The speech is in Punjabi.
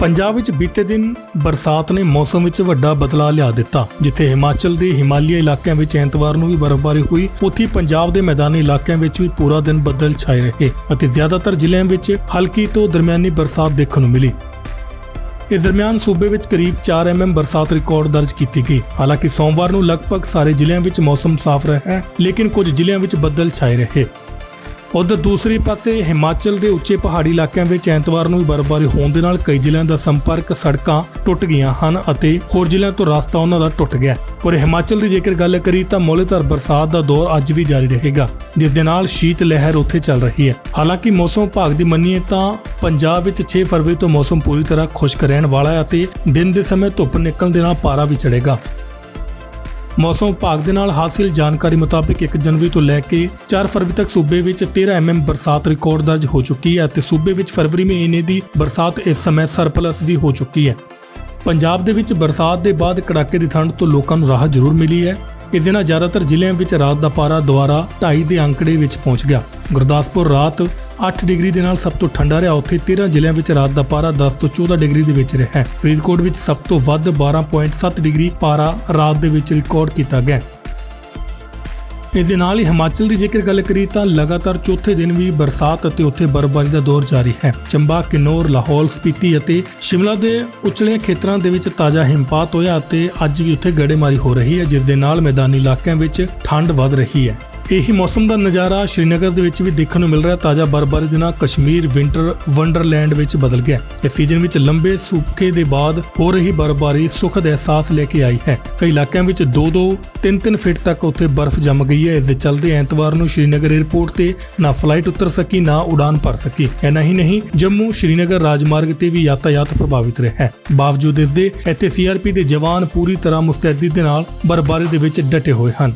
ਪੰਜਾਬ ਵਿੱਚ ਬੀਤੇ ਦਿਨ ਬਰਸਾਤ ਨੇ ਮੌਸਮ ਵਿੱਚ ਵੱਡਾ ਬਦਲਾਅ ਲਿਆ ਦਿੱਤਾ, ਜਿੱਥੇ ਹਿਮਾਚਲ ਦੇ ਹਿਮਾਲਿਆ ਇਲਾਕਿਆਂ ਵਿੱਚ ਐਤਵਾਰ ਨੂੰ ਵੀ ਬਰਫ਼ਬਾਰੀ ਹੋਈ, ਉੱਥੇ ਪੰਜਾਬ ਦੇ ਮੈਦਾਨੀ ਇਲਾਕਿਆਂ ਵਿੱਚ ਵੀ ਪੂਰਾ ਦਿਨ ਬੱਦਲ ਛਾਏ ਰਹੇ ਅਤੇ ਜ਼ਿਆਦਾਤਰ ਜ਼ਿਲ੍ਹਿਆਂ ਵਿੱਚ ਹਲਕੀ ਤੋਂ ਦਰਮਿਆਨੀ ਬਰਸਾਤ ਦੇਖਣ ਨੂੰ ਮਿਲੀ। ਇਸ ਦਰਮਿਆਨ ਸੂਬੇ ਵਿੱਚ ਕਰੀਬ 4 ਐਮਐਮ ਬਰਸਾਤ ਰਿਕਾਰਡ ਦਰਜ ਕੀਤੀ ਗਈ। ਹਾਲਾਂਕਿ ਸੋਮਵਾਰ ਨੂੰ ਲਗਭਗ ਸਾਰੇ ਜ਼ਿਲ੍ਹਿਆਂ ਵਿੱਚ ਮੌਸਮ ਸਾਫ਼ ਰਿਹਾ ਲੇਕਿਨ ਕੁਝ ਜ਼ਿਲ੍ਹਿਆਂ ਵਿੱਚ ਬੱਦਲ ਛਾਏ ਰਹੇ। ਉਧਰ ਦੂਸਰੇ ਪਾਸੇ ਹਿਮਾਚਲ ਦੇ ਉੱਚੇ ਪਹਾੜੀ ਇਲਾਕਿਆਂ ਵਿੱਚ ਐਤਵਾਰ ਨੂੰ ਵੀ ਬਰਫ਼ਬਾਰੀ ਹੋਣ ਦੇ ਨਾਲ ਕਈ ਜ਼ਿਲ੍ਹਿਆਂ ਦਾ ਸੰਪਰਕ ਸੜਕਾਂ ਟੁੱਟ ਗਈਆਂ ਹਨ ਅਤੇ ਹੋਰ ਜ਼ਿਲ੍ਹਿਆਂ ਤੋਂ ਰਸਤਾ ਉਹਨਾਂ ਦਾ ਟੁੱਟ ਗਿਆ। ਪਰ ਹਿਮਾਚਲ ਦੀ ਜੇਕਰ ਗੱਲ ਕਰੀ ਤਾਂ ਮੌਲੇਧਰ ਬਰਸਾਤ ਦਾ ਦੌਰ ਅੱਜ ਵੀ ਜਾਰੀ ਰਹੇਗਾ, ਜਿਸ ਦੇ ਨਾਲ ਸ਼ੀਤ ਲਹਿਰ ਉੱਥੇ ਚੱਲ ਰਹੀ ਹੈ। ਹਾਲਾਂਕਿ ਮੌਸਮ ਵਿਭਾਗ ਦੀ ਮੰਨੀਏ ਤਾਂ ਪੰਜਾਬ ਵਿੱਚ 6 ਫਰਵਰੀ ਤੋਂ ਮੌਸਮ ਪੂਰੀ ਤਰ੍ਹਾਂ ਖੁਸ਼ਕ ਰਹਿਣ ਵਾਲਾ ਹੈ ਅਤੇ ਦਿਨ ਦੇ ਸਮੇਂ ਧੁੱਪ ਨਿਕਲਣ ਦੇ ਨਾਲ ਪਾਰਾ ਵੀ ਚੜੇਗਾ ਮੌਸਮ ਵਿਭਾਗ ਦੇ ਨਾਲ ਹਾਸਿਲ ਜਾਣਕਾਰੀ ਮੁਤਾਬਕ 1 ਜਨਵਰੀ ਤੋਂ ਲੈ ਕੇ 4 ਫਰਵਰੀ ਤੱਕ ਸੂਬੇ ਵਿੱਚ 13 ਐਮਐਮ ਬਰਸਾਤ ਰਿਕਾਰਡ ਦਰਜ ਹੋ ਚੁੱਕੀ ਹੈ ਅਤੇ ਸੂਬੇ ਵਿੱਚ ਫਰਵਰੀ ਮਹੀਨੇ ਦੀ ਬਰਸਾਤ ਇਸ ਸਮੇਂ ਸਰਪਲਸ ਵੀ ਹੋ ਚੁੱਕੀ ਹੈ। ਪੰਜਾਬ ਦੇ ਵਿੱਚ ਬਰਸਾਤ ਦੇ ਬਾਅਦ ਕੜਾਕੇ ਦੀ ਠੰਡ ਤੋਂ ਲੋਕਾਂ ਨੂੰ ਰਾਹਤ ਜ਼ਰੂਰ ਮਿਲੀ ਹੈ। ਇਸ ਦੇ ਨਾਲ ਜ਼ਿਆਦਾਤਰ ਜ਼ਿਲ੍ਹਿਆਂ ਵਿੱਚ ਰਾਤ ਦਾ ਪਾਰਾ ਦੁਆਰਾ 2.5 ਦੇ ਅੰਕੜੇ ਵਿੱਚ ਪਹੁੰਚ ਗਿਆ। ਗੁਰਦਾਸਪੁਰ ਰਾਤ 8 ਡਿਗਰੀ ਦੇ ਨਾਲ ਸਭ ਤੋਂ ਠੰਡਾ ਰਿਹਾ। ਉੱਥੇ 13 ਜ਼ਿਲ੍ਹਿਆਂ ਵਿੱਚ ਰਾਤ ਦਾ ਪਾਰਾ 10 ਤੋਂ 14 ਡਿਗਰੀ ਦੇ ਵਿੱਚ ਰਿਹਾ। ਫਰੀਦਕੋਟ ਵਿੱਚ ਸਭ ਤੋਂ ਵੱਧ 12.7 ਡਿਗਰੀ ਪਾਰਾ ਰਾਤ ਦੇ ਵਿੱਚ ਰਿਕਾਰਡ ਕੀਤਾ ਗਿਆ। ਇਸ ਦੇ ਨਾਲ ਹੀ ਹਿਮਾਚਲ ਦੀ ਜੇਕਰ ਗੱਲ ਕਰੀ ਤਾਂ ਲਗਾਤਾਰ ਚੌਥੇ ਦਿਨ ਵੀ ਬਰਸਾਤ ਅਤੇ ਉੱਥੇ ਬਰਫ਼ਬਾਰੀ ਦਾ ਦੌਰ ਜਾਰੀ ਹੈ। ਚੰਬਾ, ਕਿਨੌਰ, ਲਾਹੌਲ ਸਪੀਤੀ ਅਤੇ ਸ਼ਿਮਲਾ ਦੇ ਉਚਲੇ ਖੇਤਰਾਂ ਦੇ ਵਿੱਚ ਤਾਜ਼ਾ ਹਿਮਪਾਤ ਹੋਇਆ ਅਤੇ ਅੱਜ ਵੀ ਉੱਥੇ ਗੜੇਮਾਰੀ ਹੋ ਰਹੀ ਹੈ, ਜਿਸ ਦੇ ਨਾਲ ਮੈਦਾਨੀ ਇਲਾਕਿਆਂ ਵਿੱਚ ਠੰਡ ਵੱਧ ਰਹੀ ਹੈ। ਇਹੀ ਮੌਸਮ ਦਾ ਨਜ਼ਾਰਾ ਸ਼੍ਰੀਨਗਰ ਦੇ ਵਿੱਚ ਵੀ ਦੇਖਣ ਨੂੰ ਮਿਲ ਰਿਹਾ ਤਾਜ਼ਾ ਬਰਫ਼ਬਾਰੀ ਦੇ ਨਾਲ ਕਸ਼ਮੀਰ ਵਿੰਟਰ ਵੰਡਰਲੈਂਡ ਵਿੱਚ ਬਦਲ ਗਿਆ ਇਸ ਸੀਜ਼ਨ ਵਿੱਚ ਲੰਬੇ ਸੂਕੇ ਦੇ ਬਾਅਦ ਹੋ ਰਹੀ ਬਰਫ਼ਬਾਰੀ ਸੁਖਦ ਅਹਿਸਾਸ ਲੈ ਕੇ ਆਈ ਹੈ। ਕਈ ਇਲਾਕਿਆਂ ਵਿੱਚ 2-2 3-3 ਫੁੱਟ ਤੱਕ ਉੱਥੇ ਬਰਫ਼ ਜੰਮ ਗਈ ਹੈ। ਇਸ ਦੇ ਚਲਦੇ ਐਤਵਾਰ ਨੂੰ ਸ਼੍ਰੀਨਗਰ 에ਅਰਪੋਰਟ ਤੇ ਨਾ ਫਲਾਈਟ ਉਤਰ ਸਕੀ, ਨਾ ਉਡਾਨ ਭਰ ਸਕੀ। ਐਨਾ ਹੀ ਨਹੀਂ, ਜੰਮੂ ਸ਼੍ਰੀਨਗਰ ਰਾਜਮਾਰਗ ਤੇ ਵੀ ਯਾਤਾਯਾਤ ਪ੍ਰਭਾਵਿਤ ਰਿਹਾ ਹੈ। ਬਾਵਜੂਦ ਇਸ ਦੇ, ਇੱਥੇ ਸੀਆਰਪੀ ਦੇ ਜਵਾਨ ਪੂਰੀ ਤਰ੍ਹਾਂ ਮੁਸਤੈਦੀ ਦੇ ਨਾਲ ਬਰਫ਼ਬਾਰੀ ਦੇ ਵਿੱਚ ਡਟੇ ਹੋਏ ਹਨ।